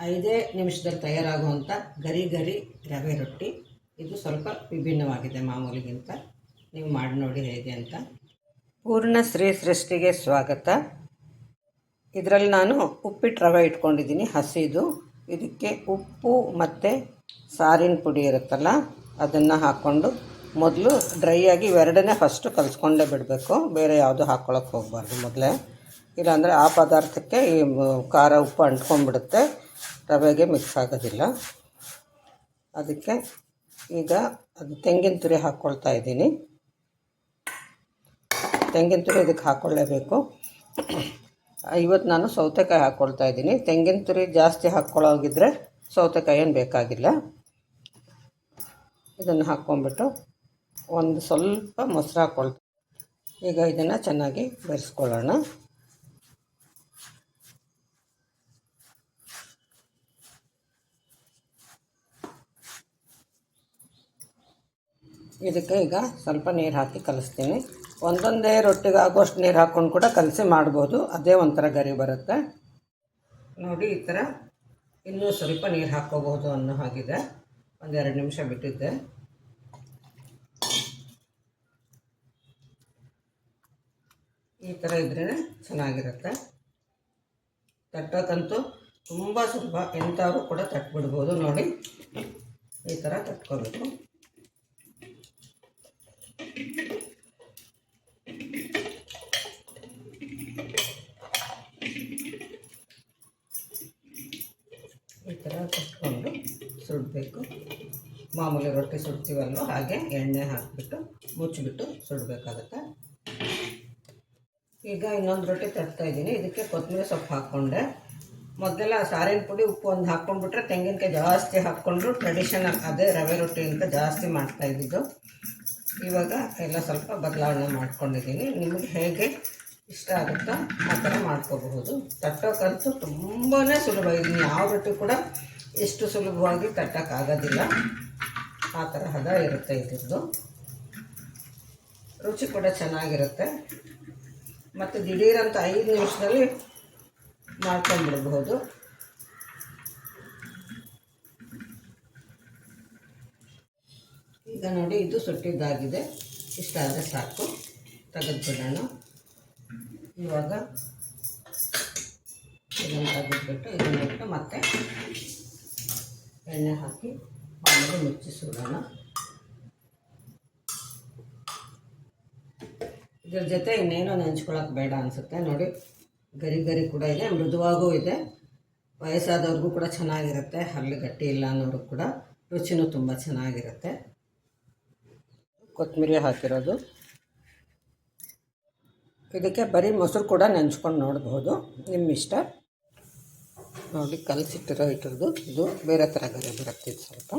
ಐದೇ ನಿಮಿಷದಲ್ಲಿ ತಯಾರಾಗುವಂಥ ಗರಿ ಗರಿ ರವೆ ರೊಟ್ಟಿ. ಇದು ಸ್ವಲ್ಪ ವಿಭಿನ್ನವಾಗಿದೆ ಮಾಮೂಲಿಗಿಂತ. ನೀವು ಮಾಡಿ ನೋಡಿ ಹೇಗೆ ಅಂತ. ಪೂರ್ಣ ಸ್ತ್ರೀ ಸೃಷ್ಟಿಗೆ ಸ್ವಾಗತ. ಇದರಲ್ಲಿ ನಾನು ಉಪ್ಪಿಟ್ಟು ರವೆ ಇಟ್ಕೊಂಡಿದ್ದೀನಿ, ಹಸಿದು. ಇದಕ್ಕೆ ಉಪ್ಪು ಮತ್ತು ಸಾರಿನ ಪುಡಿ ಇರುತ್ತಲ್ಲ, ಅದನ್ನು ಹಾಕ್ಕೊಂಡು ಮೊದಲು ಡ್ರೈ ಆಗಿ ಇವೆರಡನ್ನೇ ಫಸ್ಟು ಕಲಿಸ್ಕೊಂಡೇ ಬಿಡಬೇಕು. ಬೇರೆ ಯಾವುದು ಹಾಕ್ಕೊಳಕ್ಕೆ ಹೋಗಬಾರ್ದು ಮೊದಲೇ. ಇಲ್ಲಾಂದರೆ ಆ ಪದಾರ್ಥಕ್ಕೆ ಈ ಖಾರ, ಉಪ್ಪು ಅಂಟ್ಕೊಂಡ್ಬಿಡುತ್ತೆ. ರವೆಗೆ ಮಿಕ್ಸ್ ಆಗೋದಿಲ್ಲ. ಅದಕ್ಕೆ ಈಗ ಅದು ತೆಂಗಿನ ತುರಿ ಹಾಕ್ಕೊಳ್ತಾ ಇದ್ದೀನಿ. ತೆಂಗಿನ ತುರಿ ಇದಕ್ಕೆ ಹಾಕ್ಕೊಳ್ಳೇಬೇಕು. ಇವತ್ತು ನಾನು ಸೌತೆಕಾಯಿ ಹಾಕ್ಕೊಳ್ತಾ ಇದ್ದೀನಿ. ತೆಂಗಿನ ತುರಿ ಜಾಸ್ತಿ ಹಾಕ್ಕೊಳ್ಳೋಗಿದ್ರೆ ಸೌತೆಕಾಯಿ ಏನು ಬೇಕಾಗಿಲ್ಲ. ಇದನ್ನು ಹಾಕ್ಕೊಂಬಿಟ್ಟು ಒಂದು ಸ್ವಲ್ಪ ಮೊಸರು ಹಾಕ್ಕೊಳ್ತಾ ಈಗ ಇದನ್ನು ಚೆನ್ನಾಗಿ ಬೆರೆಸ್ಕೊಳ್ಳೋಣ. ಇದಕ್ಕೆ ಈಗ ಸ್ವಲ್ಪ ನೀರು ಹಾಕಿ ಕಲಿಸ್ತೀನಿ. ಒಂದೊಂದೇ ರೊಟ್ಟಿಗೆ ಆಗೋಷ್ಟು ನೀರು ಹಾಕ್ಕೊಂಡು ಕೂಡ ಕಲಸಿ ಮಾಡ್ಬೋದು. ಅದೇ ಒಂಥರ ಗರಿ ಬರುತ್ತೆ. ನೋಡಿ, ಈ ಥರ ಇನ್ನೂ ಸ್ವಲ್ಪ ನೀರು ಹಾಕ್ಕೋಬಹುದು ಅನ್ನೋ ಹಾಗಿದೆ. ಒಂದೆರಡು ನಿಮಿಷ ಬಿಟ್ಟಿದ್ದೆ. ಈ ಥರ ಇದ್ರೇ ಚೆನ್ನಾಗಿರುತ್ತೆ. ತಟ್ಟೋಕ್ಕಂತೂ ತುಂಬ ಸುಲಭ. ಎಂಥವ್ರು ಕೂಡ ತಟ್ಬಿಡ್ಬೋದು. ನೋಡಿ, ಈ ಥರ ತಟ್ಕೋಬೇಕು. ಈ ಥರ ಕುಟ್ಕೊಂಡು ಸುಡಬೇಕು. ಮಾಮೂಲಿ ರೊಟ್ಟಿ ಸುಡ್ತೀವಲ್ವ, ಹಾಗೆ ಎಣ್ಣೆ ಹಾಕಿಬಿಟ್ಟು ಮುಚ್ಚಿಬಿಟ್ಟು ಸುಡಬೇಕಾಗತ್ತೆ. ಈಗ ಇನ್ನೊಂದು ರೊಟ್ಟಿ ತರ್ತಾ ಇದ್ದೀನಿ. ಇದಕ್ಕೆ ಕೊತ್ತಂಬರಿ ಸೊಪ್ಪು ಹಾಕ್ಕೊಂಡೆ. ಮೊದಲೆಲ್ಲ ಸಾರಿನ ಪುಡಿ ಉಪ್ಪು ಒಂದು ಹಾಕ್ಕೊಂಡ್ಬಿಟ್ರೆ ತೆಂಗಿನಕಾಯಿ ಜಾಸ್ತಿ ಹಾಕ್ಕೊಂಡ್ರು ಟ್ರೆಡಿಷನಲ್ ಅದೇ ರವೆ ರೊಟ್ಟಿ ಅಂತ ಜಾಸ್ತಿ ಮಾಡ್ತಾ ಇದ್ದಿದ್ದು. ಇವಾಗ ಎಲ್ಲ ಸ್ವಲ್ಪ ಬದಲಾವಣೆ ಮಾಡ್ಕೊಂಡಿದ್ದೀನಿ. ನಿಮಗೆ ಹೇಗೆ ಇಷ್ಟ ಆಗುತ್ತಾ? ಆ ಥರ ಮಾಡ್ಕೋಬಹುದು. ತಟ್ಟೋಕ್ಕಂತೂ ತುಂಬಾ ಸುಲಭ. ಇದು ಯಾವ ರೊಟ್ಟಿ ಕೂಡ ಎಷ್ಟು ಸುಲಭವಾಗಿ ತಟ್ಟೋಕ್ಕಾಗೋದಿಲ್ಲ. ಆ ಥರ ಹದ ಇರುತ್ತೆ ಇದ್ರದ್ದು. ರುಚಿ ಕೂಡ ಚೆನ್ನಾಗಿರುತ್ತೆ. ಮತ್ತು ದಿಢೀರಂತ ಐದು ನಿಮಿಷದಲ್ಲಿ ಮಾಡ್ಕೊಂಡ್ಬಿಡ್ಬಹುದು. ಈಗ ನೋಡಿ, ಇದು ಸುಟ್ಟಿದ್ದಾಗಿದೆ. ಇಷ್ಟ ಆದರೆ ಸಾಕು. ತೆಗೆದುಬಿಡೋಣ. ಇವಾಗ ಇದನ್ನು ತೆಗೆದುಬಿಟ್ಟು ಇದನ್ನು ಬಿಟ್ಟು ಮತ್ತೆ ಎಣ್ಣೆ ಹಾಕಿ ಆಮೇಲೆ ಮುಚ್ಚಿಸೋಣ ಇದ್ರ ಜೊತೆ ಇನ್ನೇನು ನೆಂಚ್ಕೊಳಕ್ಕೆ ಬೇಡ ಅನಿಸುತ್ತೆ. ನೋಡಿ, ಗರಿ ಗರಿ ಕೂಡ ಇದೆ, ಮೃದುವಾಗೂ ಇದೆ. ವಯಸ್ಸಾದವ್ರಿಗೂ ಕೂಡ ಚೆನ್ನಾಗಿರುತ್ತೆ, ಹರಳು ಗಟ್ಟಿ ಇಲ್ಲ ಅನ್ನೋರು ಕೂಡ ರುಚಿನೂ ತುಂಬ ಚೆನ್ನಾಗಿರುತ್ತೆ. ಕೊತ್ತಂಬರಿ ಹಾಕಿರೋದು. ಇದಕ್ಕೆ ಬರೀ ಮೊಸರು ಕೂಡ ನೆಂಚ್ಕೊಂಡು ನೋಡ್ಬೋದು ನಿಮ್ಮ ಇಷ್ಟ? ನೋಡಿ, ಕಲಸಿಟ್ಟಿರೋ ಇಟ್ಟಿರೋದು ಇದು ಬೇರೆ ಥರ ಬೇರೆ ಬರುತ್ತೆ ಸ್ವಲ್ಪ.